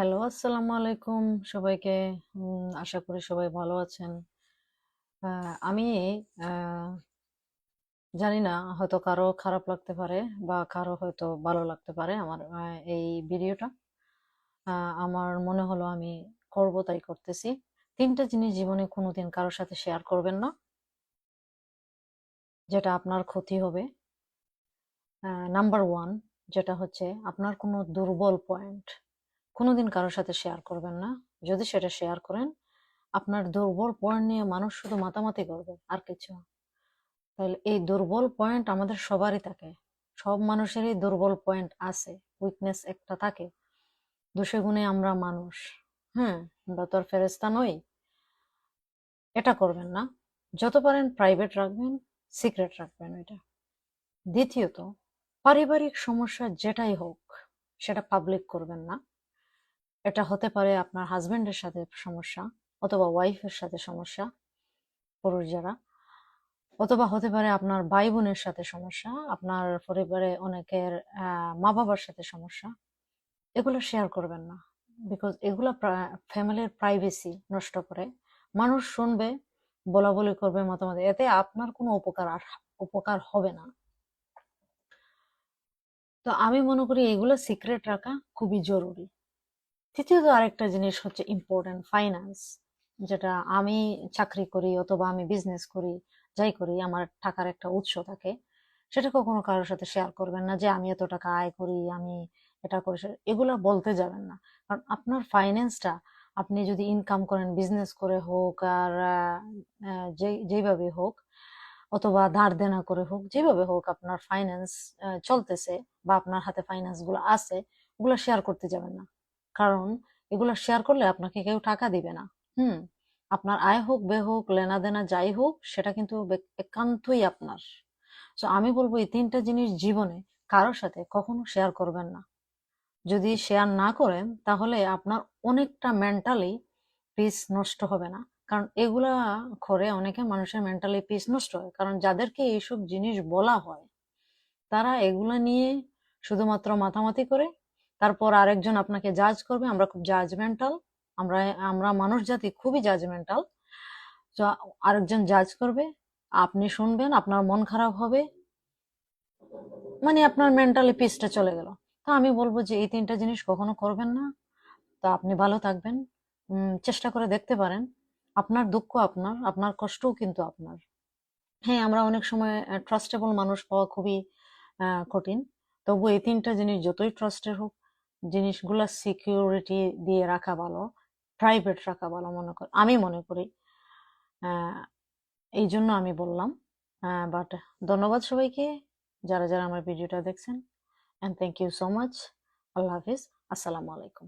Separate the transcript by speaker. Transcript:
Speaker 1: Hello, আসসালামু আলাইকুম সবাইকে। আশা করি সবাই ভালো আছেন। আমি জানি না হয়তো কারও খারাপ লাগতে পারে বা কারও হয়তো ভালো লাগতে পারে আমার এই ভিডিওটা। আমার মনে হলো আমি করব তাই করতেছি। ৩ টা জিনিস জীবনে কোনোদিন কারোর সাথে শেয়ার করবেন না। যেটা আপনার ক্ষতি হবে। নাম্বার ওয়ান যেটা হচ্ছে আপনার কোনো দুর্বল পয়েন্ট কোনোদিন কারও সাথে শেয়ার করবেন না। যদি সেটা শেয়ার করেন, আপনার দুর্বল পয়েন্ট নিয়ে মানুষ শুধু মাতামাতি করবে, আর কিছু। তাহলে এই দুর্বল পয়েন্ট আমাদের সবারই থাকে। সব মানুষেরই দুর্বল পয়েন্ট আছে, উইকনেস একটা থাকে। দোষে গুণে আমরা মানুষ, হ্যাঁ? আমরা তো আর ফেরেশতা নই। এটা করবেন না। যত পারেন প্রাইভেট রাখবেন, সিক্রেট রাখবেন ওইটা। দ্বিতীয়ত, পারিবারিক সমস্যা যেটাই হোক, সেটা পাবলিক করবেন না। এটা হতে পারে আপনার হাসব্যান্ডের সাথে সমস্যা অথবা ওয়াইফের সাথে সমস্যা, পুরুষ যারা। অথবা হতে পারে আপনার ভাই-বোনের সাথে সমস্যা, আপনার পরিবারে অনেকের আ মা-বাবার সাথে সমস্যা। এগুলো শেয়ার করবেন না। বিকজ এগুলা ফ্যামিলির প্রাইভেসি নষ্ট করে। মানুষ শুনবে, বলাবলি করবে, মতামত এতে আপনার কোনো উপকার আর উপকার হবে না। তো আমি মনে করি এগুলো সিক্রেট রাখা খুবই জরুরি। তৃতীয়ত আরেকটা জিনিস হচ্ছে ইম্পর্টেন্ট ফাইন্যান্স। যেটা আমি চাকরি করি অথবা আমি বিজনেস করি, যাই করি আমার টাকার একটা উৎস থাকে। সেটা কখনো কারোর সাথে শেয়ার করবেন না যে আমি এত টাকা আয় করি, আমি এটা করি এগুলা বলতে যাবেন না। কারণ আপনার ফাইন্যান্সটা আপনি যদি ইনকাম করেন বিজনেস করে হোক আর যেইভাবে হোক অথবা ধার দেনা করে হোক, যেভাবে হোক আপনার ফাইন্যান্স চলতেছে বা আপনার হাতে ফাইন্যান্সগুলো আছে, ওগুলা শেয়ার করতে যাবেন না। কারণ এগুলো শেয়ার করলে আপনাকে কেউ টাকা দিবে না। হুম? আপনার আয় হোক, ব্যয় হোক, লেনাদেনা যাই হোক সেটা কিন্তু একান্তই আপনার। সো আমি বলব এই ৩ টা জিনিস জীবনে কারোর সাথে কখনো শেয়ার করবেন না। যদি শেয়ার না করেন তাহলে আপনার অনেকটা মেন্টালি পিস নষ্ট হবে না। কারণ এগুলা করে অনেকে মানুষের মেন্টালি পিস নষ্ট হয়। কারণ যাদেরকে এইসব জিনিস বলা হয়, তারা এগুলা নিয়ে শুধুমাত্র মাতামাতি করে, তারপর আরেকজন আপনাকে জাজ করবে। আমরা খুব জাজমেন্টাল। আমরা আমরা মানুষ জাতি খুবই জাজমেন্টাল। তো আরেকজন জাজ করবে, আপনি শুনবেন, আপনার মন খারাপ হবে। মানে আপনার মেন্টালি পিসটা চলে গেল। তো আমি বলব যে এই ৩ টা জিনিস কখনো করবেন না। তো আপনি ভালো থাকবেন। চেষ্টা করে দেখতে পারেন। আপনার দুঃখ আপনার, আপনার কষ্টও কিন্তু আপনার। হ্যাঁ, আমরা অনেক সময় ট্রাস্টেবল মানুষ পাওয়া খুবই কঠিন। তবু এই ৩ টা জিনিস যতই ট্রাস্টের হোক, জিনিসগুলা সিকিউরিটি দিয়ে রাখা ভালো। প্রাইভেট রাখা ভালো মনে করি আমি মনে করি। এই জন্য আমি বললাম। বাট ধন্যবাদ সবাইকে যারা, যারা আমার ভিডিওটা দেখছেন। And thank you so much. আল্লাহ হাফিজ আসসালামু আলাইকুম।